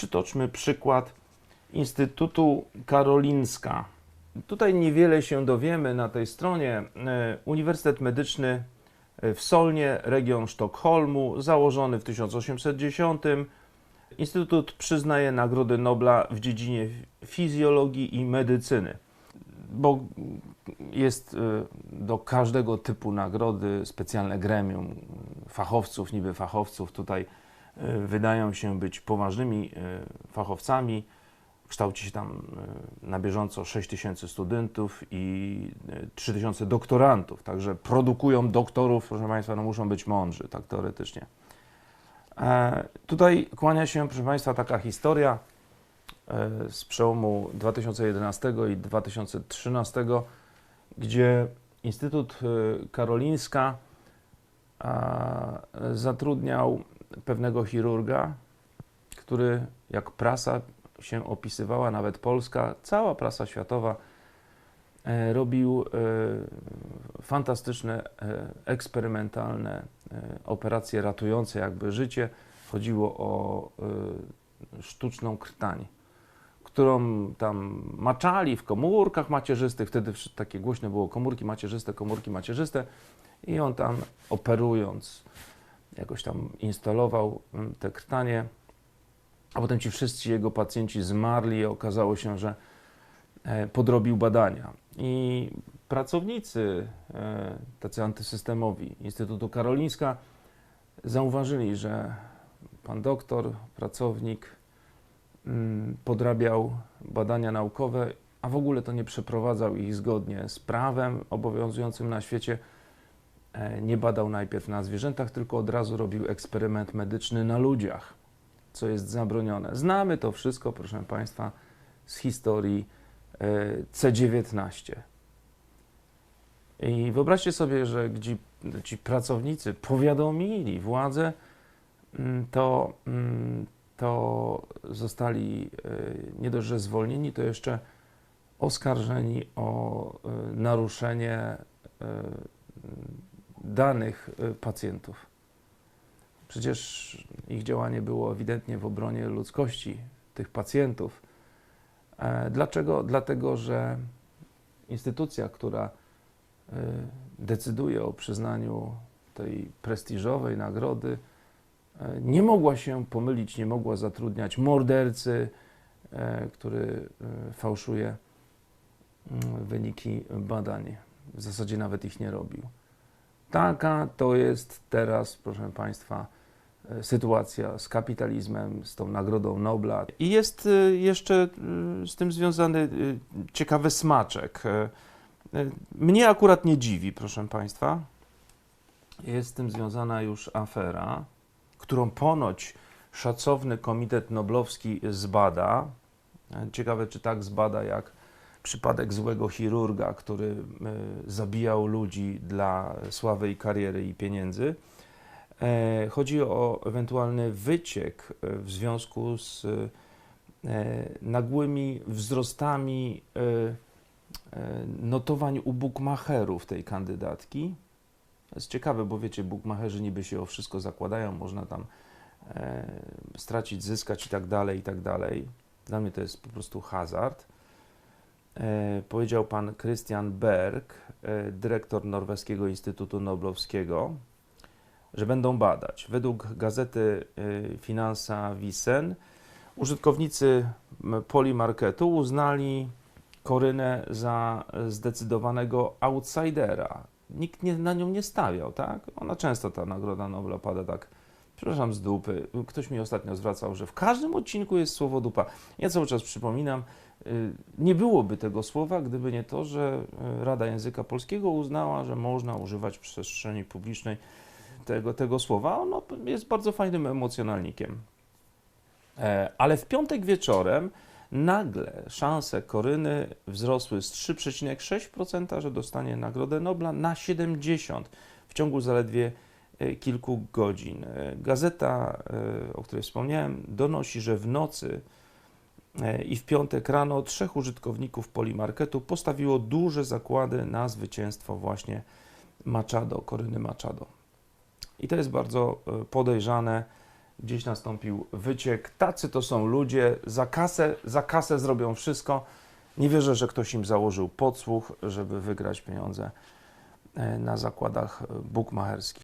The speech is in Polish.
przytoczmy przykład Instytutu Karolinska. Tutaj niewiele się dowiemy na tej stronie. E, Uniwersytet Medyczny w Solnie, region Sztokholmu, założony w 1810. Instytut przyznaje Nagrody Nobla w dziedzinie fizjologii i medycyny, bo jest y, do każdego typu nagrody specjalne gremium fachowców, niby fachowców. Tutaj wydają się być poważnymi y, fachowcami. Kształci się tam y, na bieżąco 6 tysięcy studentów i y, 3 tysiące doktorantów. Także produkują doktorów, proszę Państwa, no muszą być mądrzy, tak teoretycznie. E, tutaj kłania się, proszę Państwa, taka historia e, z przełomu 2011 i 2013, gdzie Instytut e, Karolińska a, zatrudniał pewnego chirurga, który, jak prasa się opisywała, nawet polska, cała prasa światowa, e, robił e, fantastyczne, e, eksperymentalne operacje ratujące jakby życie. Chodziło o sztuczną krtań, którą tam maczali w komórkach macierzystych. Wtedy takie głośne było komórki macierzyste, komórki macierzyste. I on tam operując, jakoś tam instalował mm, te krtanie, a potem ci wszyscy jego pacjenci zmarli i okazało się, że e, podrobił badania. I pracownicy, e, tacy antysystemowi Instytutu Karolińska, zauważyli, że pan doktor, pracownik mm, podrabiał badania naukowe, a w ogóle to nie przeprowadzał ich zgodnie z prawem obowiązującym na świecie. E, Nie badał najpierw na zwierzętach, tylko od razu robił eksperyment medyczny na ludziach, co jest zabronione. Znamy to wszystko, proszę Państwa, z historii e, C19. I wyobraźcie sobie, że ci, ci pracownicy powiadomili władzę, mm, to, mm, to zostali e, nie dość, że zwolnieni, to jeszcze oskarżeni o naruszenie danych e, pacjentów. Przecież ich działanie było ewidentnie w obronie ludzkości tych pacjentów. E, Dlaczego? Dlatego, że instytucja, która e, decyduje o przyznaniu tej prestiżowej nagrody, e, nie mogła się pomylić, nie mogła zatrudniać mordercy, e, który e, fałszuje mm, wyniki badań. W zasadzie nawet ich nie robił. Taka to jest teraz, proszę Państwa, e, sytuacja z kapitalizmem, z tą Nagrodą Nobla. I jest e, jeszcze e, z tym związany ciekawy smaczek. Mnie akurat nie dziwi, proszę Państwa. Jest z tym związana już afera, którą ponoć szacowny Komitet Noblowski zbada. Ciekawe, czy tak zbada jak przypadek złego chirurga, który e, zabijał ludzi dla sławy i kariery i pieniędzy. E, Chodzi o ewentualny wyciek e, w związku z nagłymi wzrostami notowań u bukmacherów tej kandydatki. To jest ciekawe, bo wiecie, bukmacherzy niby się o wszystko zakładają, można tam stracić, zyskać i tak dalej, i tak dalej. Dla mnie to jest po prostu hazard. E, powiedział pan Christian Berg, e, dyrektor Norweskiego Instytutu Noblowskiego, że będą badać. Według gazety e, Finansa Wisen użytkownicy Polimarketu uznali Korynę za zdecydowanego outsidera. Nikt nie, na nią nie stawiał, tak? Ona często ta nagroda Nobla pada tak, przepraszam, z dupy. Ktoś mi ostatnio zwracał, że w każdym odcinku jest słowo dupa. Ja cały czas przypominam, y, nie byłoby tego słowa, gdyby nie to, że y, Rada Języka Polskiego uznała, że można używać w przestrzeni publicznej tego, tego słowa. Ono jest bardzo fajnym emocjonalnikiem. E, Ale w piątek wieczorem nagle szanse Koryny wzrosły z 3,6%, że dostanie Nagrodę Nobla na 70% w ciągu zaledwie kilku godzin. E, Gazeta, e, o której wspomniałem, donosi, że w nocy e, i w piątek rano trzech użytkowników Polimarketu postawiło duże zakłady na zwycięstwo właśnie Machado, Koryny Machado. I to jest bardzo e, podejrzane, gdzieś nastąpił wyciek. Tacy to są ludzie, za kasę, za kasę zrobią wszystko. Nie wierzę, że ktoś im założył podsłuch, żeby wygrać pieniądze e, na zakładach e, bukmacherskich.